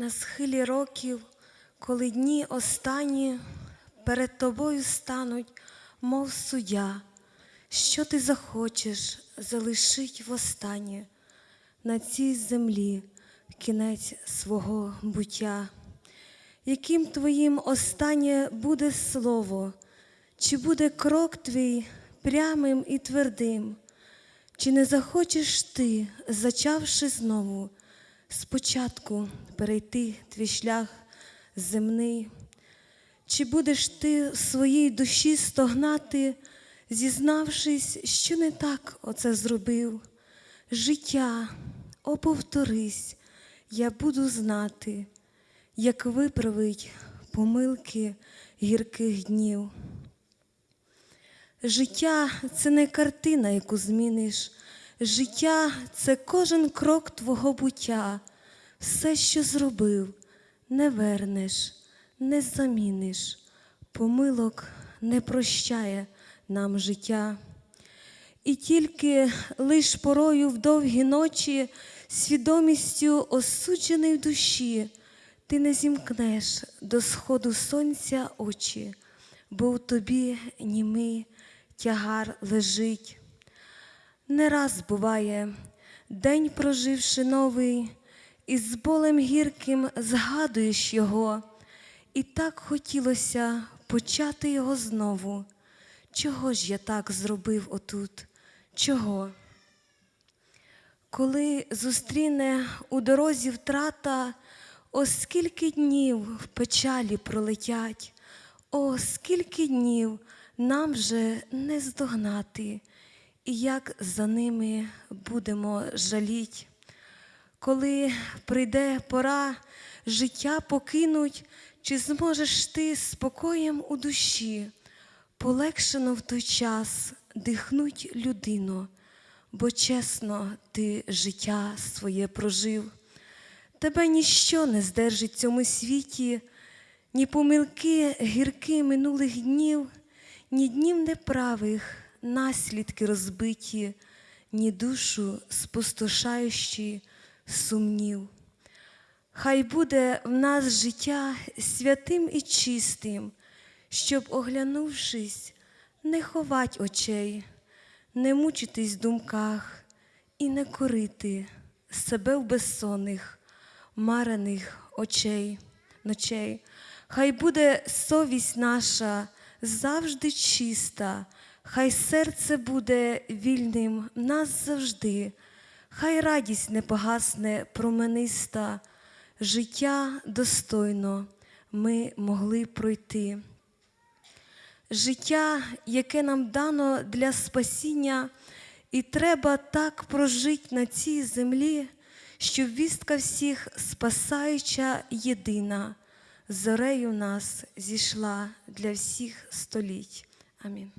На схилі років, коли дні останні перед тобою стануть, мов суддя, що ти захочеш залишить востаннє на цій землі кінець свого буття, яким твоїм останнє буде слово, чи буде крок твій прямим і твердим, чи не захочеш ти, зачавши знову, спочатку перейти твій шлях земний, чи будеш ти в своїй душі стогнати, зізнавшись, що не так оце зробив? Життя, о, повторись, я буду знати, як виправить помилки гірких днів. Життя це не картина, яку зміниш. Життя це кожен крок твого буття. Все, що зробив, не вернеш, не заміниш. Помилок не прощає нам життя. І тільки лиш порою в довгі ночі, свідомістю осуджений в душі, ти не зімкнеш до сходу сонця очі, бо в тобі німий тягар лежить. Не раз буває, день проживши новий, і з болем гірким згадуєш його, і так хотілося почати його знову. Чого ж я так зробив отут? Чого? Коли зустріне у дорозі втрата, о скільки днів в печалі пролетять, о скільки днів нам вже не здогнати, і як за ними будемо жаліть. Коли прийде пора життя покинуть, чи зможеш ти спокоєм у душі, полегшено в той час дихнуть людину, бо чесно ти життя своє прожив. Тебе ніщо не здержить в цьому світі, ні помилки гірки минулих днів, ні днів неправих, наслідки розбиті, ні душу спустошаючі сумнів. Хай буде в нас життя святим і чистим, щоб, оглянувшись, не ховать очей, не мучитись в думках і не корити себе в безсонних, марених очей, ночей. Хай буде совість наша завжди чиста, хай серце буде вільним нас завжди, хай радість не погасне промениста, життя достойно ми могли пройти. Життя, яке нам дано для спасіння, і треба так прожити на цій землі, щоб вістка всіх спасаюча єдина, зорею нас зійшла для всіх століть. Амінь.